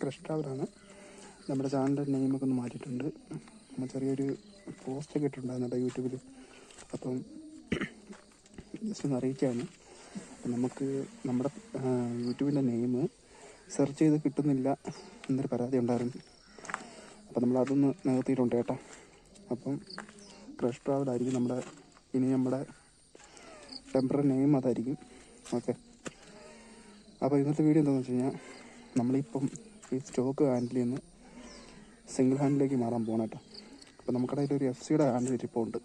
Crush ട്രാവലാണ് നമ്മുടെ ചാനലിന്റെ നെയിമൊക്കെ ഒന്ന് മാറ്റിയിട്ടുണ്ട്. നമ്മൾ ചെറിയൊരു പോസ്റ്റൊക്കെ ഇട്ടിട്ടുണ്ടായിരുന്നു യൂട്യൂബിൽ. അപ്പം ജസ്റ്റ് ഒന്ന് അറിയിച്ചാണ് നമുക്ക് നമ്മുടെ യൂട്യൂബിന്റെ നെയിം സെർച്ച് ചെയ്ത് കിട്ടുന്നില്ല എന്നൊരു പരാതി ഉണ്ടായിരുന്നു. അപ്പം നമ്മൾ അതൊന്ന് നികത്തിയിട്ടുണ്ട് കേട്ടോ. അപ്പം ക്രഷ് ട്രാവലായിരിക്കും നമ്മുടെ ഇനി നമ്മുടെ ടെമ്പററി നെയിം അതായിരിക്കും. ഓക്കെ. അപ്പോൾ ഇന്നത്തെ വീഡിയോ എന്താണെന്ന് വെച്ച് കഴിഞ്ഞാൽ നമ്മളിപ്പം ഈ സ്റ്റോക്ക് ഹാൻഡിൽ നിന്ന് സിംഗിൾ ഹാൻഡിലേക്ക് മാറാൻ പോകണം കേട്ടോ. അപ്പോൾ നമുക്കടയിൽ ഒരു എഫ് സിയുടെ ഹാൻഡിൽ ഇരിപ്പുണ്ട്.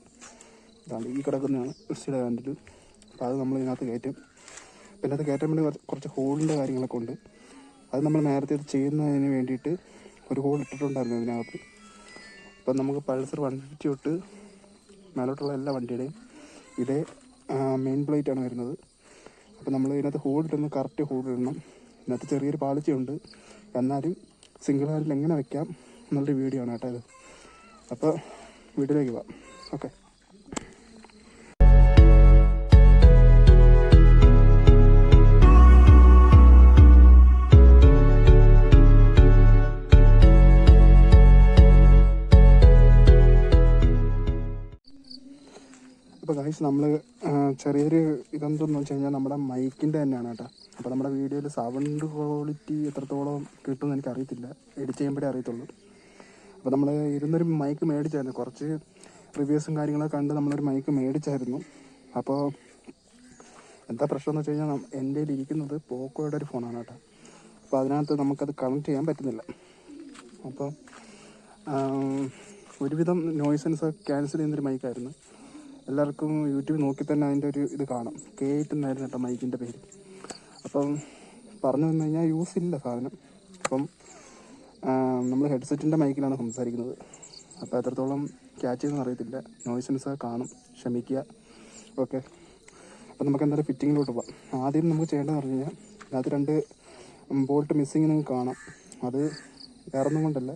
ഇതാണ് ഈ കിടക്കുന്നതാണ് എഫ് സിയുടെ ഹാൻഡിൽ. അപ്പോൾ അത് നമ്മൾ ഇതിനകത്ത് കയറ്റും. പിന്നെ അത് കയറ്റാൻ വേണ്ടി കുറച്ച് ഹോളിന്റെ കാര്യങ്ങളൊക്കെ ഉണ്ട്. അത് നമ്മൾ നേരത്തെ ഇത് ചെയ്യുന്നതിന് വേണ്ടിയിട്ട് ഒരു ഹോൾ ഇട്ടിട്ടുണ്ടായിരുന്നു ഇതിനകത്ത്. അപ്പം നമുക്ക് പൾസർ വൺ ഫിഫ്റ്റി തൊട്ട് മേലോട്ടുള്ള എല്ലാ വണ്ടിയുടെയും ഇതേ മെയിൻ പ്ലേറ്റാണ് വരുന്നത്. അപ്പോൾ നമ്മൾ ഇതിനകത്ത് ഹോൾ ഇടുന്നത് കറക്റ്റ് ഹോൾ ഇടണം. ഇതിനകത്ത് ചെറിയൊരു പാളിച്ചയുണ്ട്. എന്നാലും സിംഗിൾ ഹാൻഡിൽ എങ്ങനെ വെക്കാം എന്നുള്ളൊരു വീഡിയോ ആണ് കേട്ടോ ഇത്. അപ്പോൾ വീട്ടിലേക്ക് പോവാം. ഓക്കെ. അപ്പോൾ ഗൈസ് നമ്മൾ ചെറിയൊരു ഇതെന്തെന്ന് വെച്ച് കഴിഞ്ഞാൽ നമ്മുടെ മൈക്കിന്റെ തന്നെയാണ് കേട്ടോ. അപ്പോൾ നമ്മുടെ വീഡിയോയിൽ സൗണ്ട് ക്വാളിറ്റി എത്രത്തോളം കിട്ടുമെന്ന് എനിക്ക് അറിയത്തില്ല എഡിറ്റ് ചെയ്യുമ്പോഴേ അറിയത്തുള്ളൂ. അപ്പോൾ നമ്മൾ ഇരുന്നൊരു മൈക്ക് മേടിച്ചായിരുന്നു. കുറച്ച് റിവ്യൂസും കാര്യങ്ങളൊക്കെ കണ്ട് നമ്മളൊരു മൈക്ക് മേടിച്ചായിരുന്നു. അപ്പോൾ എന്താ പ്രശ്നം എന്ന് വെച്ച് കഴിഞ്ഞാൽ എന്റെ കയ്യിൽ ഇരിക്കുന്നത് പോക്കോയുടെ ഒരു ഫോണാണ് കേട്ടോ. അപ്പോൾ അതിനകത്ത് നമുക്കത് കണക്ട് ചെയ്യാൻ പറ്റുന്നില്ല. അപ്പോൾ ഒരുവിധം നോയ്സൻസ് ക്യാൻസൽ ചെയ്യുന്നൊരു മൈക്കായിരുന്നു. എല്ലാവർക്കും യൂട്യൂബ് നോക്കി തന്നെ അതിന്റെ ഒരു ഇത് കാണാം. കേട്ട് എന്നായിരുന്നു കേട്ടോ മൈക്കിന്റെ പേര്. അപ്പം പറഞ്ഞു വന്നു കഴിഞ്ഞാൽ യൂസ് ഇല്ല സാധനം. അപ്പം നമ്മൾ ഹെഡ്സെറ്റിന്റെ മൈക്കിലാണ് സംസാരിക്കുന്നത്. അപ്പോൾ എത്രത്തോളം ക്യാച്ച് ചെയ്യുന്ന അറിയത്തില്ല. നോയ്സൻസ് കാണും. ക്ഷമിക്കുക. ഓക്കെ. അപ്പം നമുക്ക് എന്തായാലും ഫിറ്റിങ്ങിലോട്ട് പോകാം ആദ്യം നമുക്ക് ചെയ്യേണ്ടതെന്ന് പറഞ്ഞു കഴിഞ്ഞാൽ അതിനകത്ത് രണ്ട് ബോൾട്ട് മിസ്സിങ് നിങ്ങൾക്ക് കാണാം. അത് വേറൊന്നും കൊണ്ടല്ല.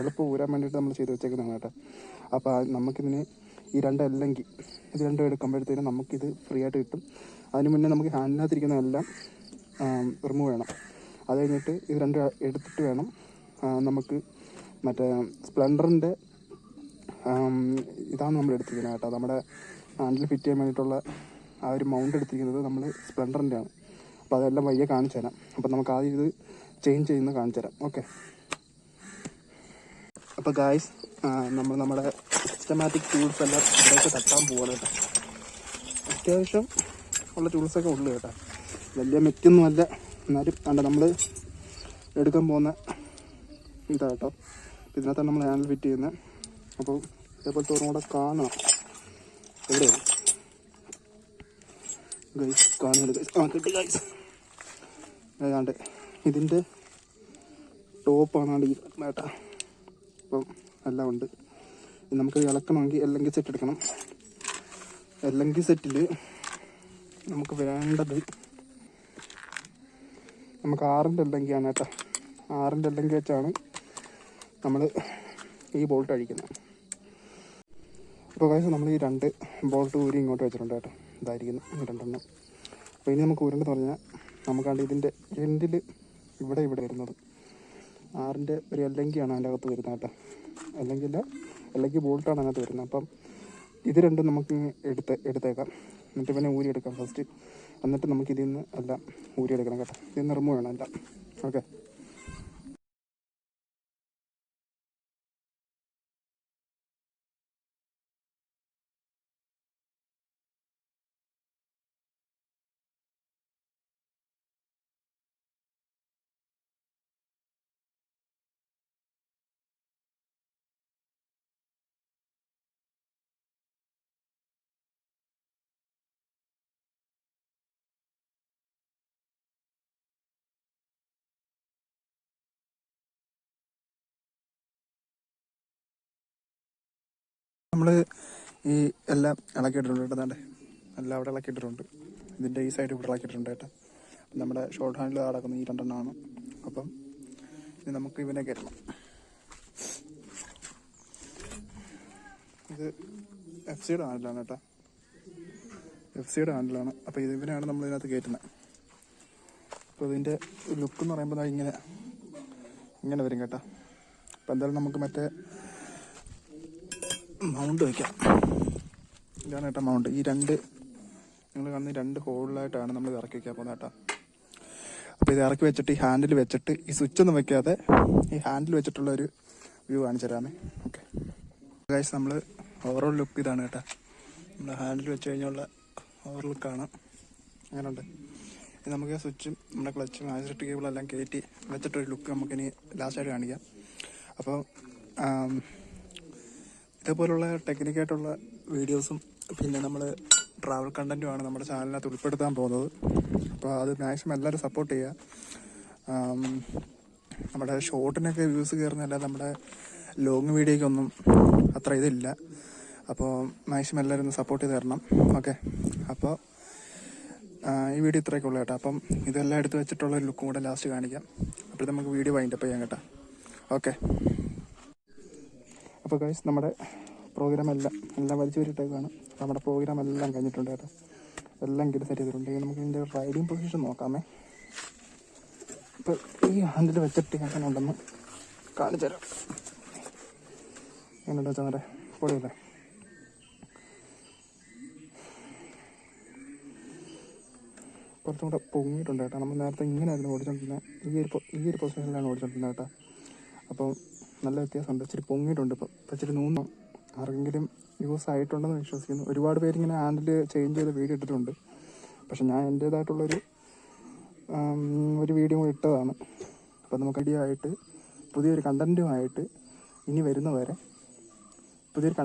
എളുപ്പം ഊരാൻ വേണ്ടിയിട്ട് നമ്മൾ ചെയ്ത് വെച്ചേക്കുന്നതാണ് കേട്ടോ. അപ്പോൾ നമുക്കിതിന് ഈ രണ്ടല്ലെങ്കിൽ ഇത് രണ്ടും എടുക്കുമ്പോഴത്തേനും നമുക്കിത് ഫ്രീ ആയിട്ട് കിട്ടും. അതിന് മുന്നേ നമുക്ക് ഹാൻഡിനകത്തിരിക്കുന്നതെല്ലാം റിമൂവ് ചെയ്യണം. അത് കഴിഞ്ഞിട്ട് ഇത് രണ്ട് എടുത്തിട്ട് വേണം നമുക്ക് മറ്റേ സ്പ്ലെൻഡറിന്റെ ഇതാണ് നമ്മൾ എടുത്തിരിക്കുന്നത് കേട്ടോ. നമ്മുടെ ഹാൻഡിൽ ഫിറ്റ് ചെയ്യാൻ വേണ്ടിയിട്ടുള്ള ആ ഒരു മൗണ്ട് എടുത്തിരിക്കുന്നത് നമ്മൾ സ്പ്ലെൻഡറിന്റെ ആണ്. അപ്പോൾ അതെല്ലാം വയ്യ കാണിച്ചു തരാം. അപ്പോൾ നമുക്ക് ആദ്യം ഇത് ചേഞ്ച് ചെയ്യുന്നത് കാണിച്ചു തരാം. ഓക്കെ അപ്പോൾ ഗായ്സ് നമ്മൾ നമ്മുടെ സിസ്റ്റമാറ്റിക് ടൂൾസ് എല്ലാം ഇവിടേക്ക് തട്ടാൻ പോകണം കേട്ടോ. അത്യാവശ്യം ഉള്ള ടൂൾസൊക്കെ ഉള്ളു കേട്ടോ. വലിയ മെറ്റൊന്നും അല്ല. എന്നാലും കണ്ട നമ്മൾ എടുക്കാൻ പോകുന്ന ഇതാ കേട്ടോ. ഇതിനകത്താണ് നമ്മൾ ഹാൻഡിൽ ഫിറ്റ് ചെയ്യുന്നത് അപ്പോൾ ഇതേപോലത്തെ ഒന്നും കൂടെ കാണണം എവിടെയാണ് ഗൈസ് കാണുന്നുണ്ട്. ഗൈസ് ആ കിട്ടി ഗൈസ് ഏതാണ്ട് ഇതിന്റെ ടോപ്പാണ് ഈ കേട്ടോ. അപ്പം എല്ലാം ഉണ്ട്. നമുക്ക് ഇളക്കണമെങ്കിൽ എല്ലെങ്കിൽ സെറ്റ് എടുക്കണം. എല്ലെങ്കിൽ സെറ്റിൽ നമുക്ക് വേണ്ടത് നമുക്ക് ആറിന്റെ എല്ലെങ്കിയാണ് കേട്ടോ. ആറിന്റെ എല്ലെങ്കിൽ വെച്ചാണ് നമ്മൾ ഈ ബോൾട്ട് അഴിക്കുന്നത്. അപ്പോൾ കാശ് നമ്മൾ ഈ രണ്ട് ബോൾട്ട് ഊരി ഇങ്ങോട്ട് വെച്ചിട്ടുണ്ട് കേട്ടോ. ഇതായിരിക്കുന്നു രണ്ടെണ്ണം. അപ്പോൾ ഇനി നമുക്ക് ഊരേണ്ടത് പറഞ്ഞാൽ നമുക്കാണ്ട് ഇതിന്റെ എൻഡിൽ ഇവിടെ ഇവിടെ വരുന്നത്. ആറിന്റെ ഒരു എല്ലെങ്കിയാണ് അതിന്റെ അകത്ത് വരുന്നത് കേട്ടോ. അല്ലെങ്കിൽ അല്ലെങ്കിൽ ബോൾട്ടാണ് അതിനകത്ത് വരുന്നത്. അപ്പം ഇത് രണ്ടും നമുക്ക് എടുത്ത് എടുത്തേക്കാം. എന്നിട്ട് പിന്നെ ഊരിയെടുക്കാം ഫസ്റ്റ് എന്നിട്ട് നമുക്കിതിൽ നിന്ന് എല്ലാം ഊരിയെടുക്കണം കേട്ടോ. ഇതിൽ നിന്ന് റിമൂവ് വേണം എല്ലാം. ഓക്കെ നമ്മൾ ഈ എല്ലാം ഇളക്കിയിട്ടുണ്ട് കേട്ടോ എല്ലാം അവിടെ ഇളക്കിയിട്ടുണ്ട് ഇതിന്റെ ഈ സൈഡ് ഇവിടെ ഇളക്കിയിട്ടുണ്ട് കേട്ടോ. നമ്മുടെ ഷോർട്ട് ഹാൻഡിൽ നടക്കുന്ന ഈ രണ്ടെണ്ണമാണ്. അപ്പം ഇനി നമുക്ക് ഇവനെ കയറ്റണം. ഇത് എഫ് സിയുടെ ഹാൻഡിലാണ് കേട്ടോ. എഫ് സിയുടെ ഹാൻഡിലാണ് അപ്പോൾ ഇത് ഇവനാണ് നമ്മൾ ഇതിനകത്ത് കയറ്റുന്നത് അപ്പോൾ ഇതിന്റെ ലുക്ക് എന്ന് പറയുമ്പോൾ ഇങ്ങനെ ഇങ്ങനെ വരും കേട്ടോ. അപ്പം എന്തായാലും നമുക്ക് മറ്റേ മൗണ്ട് വയ്ക്കാം. ഇതാണ് ഏട്ടാ മൗണ്ട്. ഈ രണ്ട് നിങ്ങൾ കാണുന്ന രണ്ട് ഹോളിലായിട്ടാണ് നമ്മൾ ഇത് ഇറക്കി വയ്ക്കാൻ പോകുന്നത് ഏട്ടാ അപ്പോൾ ഇത് ഇറക്കി വെച്ചിട്ട് ഈ ഹാൻഡിൽ വെച്ചിട്ട് ഈ സ്വിച്ച് ഒന്നും വെക്കാതെ ഈ ഹാൻഡിൽ വെച്ചിട്ടുള്ള ഒരു വ്യൂ കാണിച്ചു തരാമേ. ഓക്കെ. ഗൈസ് നമ്മൾ ഓവറോൾ ലുക്ക് ഇതാണ് കേട്ടോ. നമ്മൾ ഹാൻഡിൽ വെച്ച് കഴിഞ്ഞുള്ള ഓവർ ലുക്കാണ് അങ്ങനെയുണ്ട്. നമുക്ക് സ്വിച്ചും നമ്മുടെ ക്ലച്ചും ആസിഡ് കേബിളെല്ലാം കയറ്റി വെച്ചിട്ടൊരു ലുക്ക് നമുക്കിനി ലാസ്റ്റായിട്ട് കാണിക്കാം. അപ്പോൾ ഇതേപോലുള്ള ടെക്നിക്കായിട്ടുള്ള വീഡിയോസും പിന്നെ നമ്മൾ ട്രാവൽ കണ്ടന്റുമാണ് നമ്മുടെ ചാനലിനകത്ത് ഉൾപ്പെടുത്താൻ പോകുന്നത്. അപ്പോൾ അത് മാക്സിമം എല്ലാവരും സപ്പോർട്ട് ചെയ്യുക. നമ്മുടെ ഷോർട്ടിനൊക്കെ വ്യൂസ് കയറുന്നതല്ല നമ്മുടെ ലോങ് വീഡിയോയ്ക്കൊന്നും അത്ര ഇതില്ല. അപ്പോൾ മാക്സിമം എല്ലാവരും സപ്പോർട്ട് ചെയ്ത് തരണം. ഓക്കെ അപ്പോൾ ഈ വീഡിയോ ഇത്രയൊക്കെ ഉള്ളൂ കേട്ടോ. അപ്പം ഇതെല്ലാം എടുത്ത് വെച്ചിട്ടുള്ള ഒരു ലുക്കും കൂടെ ലാസ്റ്റ് കാണിക്കാം. അപ്പോൾ നമുക്ക് വീഡിയോ വൈൻഡപ്പ് ചെയ്യാം കേട്ടോ. ഓക്കെ അപ്പോൾ ഗൈസ് നമ്മുടെ പ്രോഗ്രാം എല്ലാം എല്ലാം വലിച്ചു വരിട്ടേക്കാണ് നമ്മുടെ പ്രോഗ്രാം എല്ലാം കഴിഞ്ഞിട്ടുണ്ട് കേട്ടോ. എല്ലാം കിട്ടി സെറ്റ് ചെയ്തിട്ടുണ്ട്. നമുക്ക് ഇതിന്റെ റൈഡിങ് പൊസിഷൻ നോക്കാമേ. ഇപ്പോൾ ഈ ഹാൻഡിൽ വെച്ചിട്ട് എങ്ങനെ ഉണ്ടെന്ന് കാണിച്ചു തരാം. എങ്ങനെയുണ്ട് വെച്ചാൽ നമ്മുടെ പൊടിയല്ലേ കുറച്ചും കൂടെ പൊങ്ങിയിട്ടുണ്ട് കേട്ടോ. നമ്മൾ നേരത്തെ ഇങ്ങനെയായിരുന്നു ഓടിച്ചോണ്ടിരുന്നത്. ഈ ഒരു ഈ ഒരു പൊസിഷനിലാണ് ഓടിച്ചോണ്ടിരുന്നത് കേട്ടോ. അപ്പോൾ നല്ല വ്യത്യാസമുണ്ട്. ഇച്ചിരി പൊങ്ങിയിട്ടുണ്ട് ഇപ്പം. ഇച്ചിരി നൂന്നു ആർക്കെങ്കിലും യൂസ് ആയിട്ടുണ്ടെന്ന് വിശ്വസിക്കുന്നു. ഒരുപാട് പേരിങ്ങനെ ഹാൻഡിൽ ചേഞ്ച് ചെയ്ത് വീഡിയോ ഇട്ടിട്ടുണ്ട്. പക്ഷെ ഞാൻ എന്റേതായിട്ടുള്ളൊരു ഒരു വീഡിയോ ഇട്ടതാണ്. അപ്പം നമുക്ക് വീഡിയോ ആയിട്ട് പുതിയൊരു കണ്ടന്റുമായിട്ട് ഇനി വരുന്നവരെ പുതിയൊരു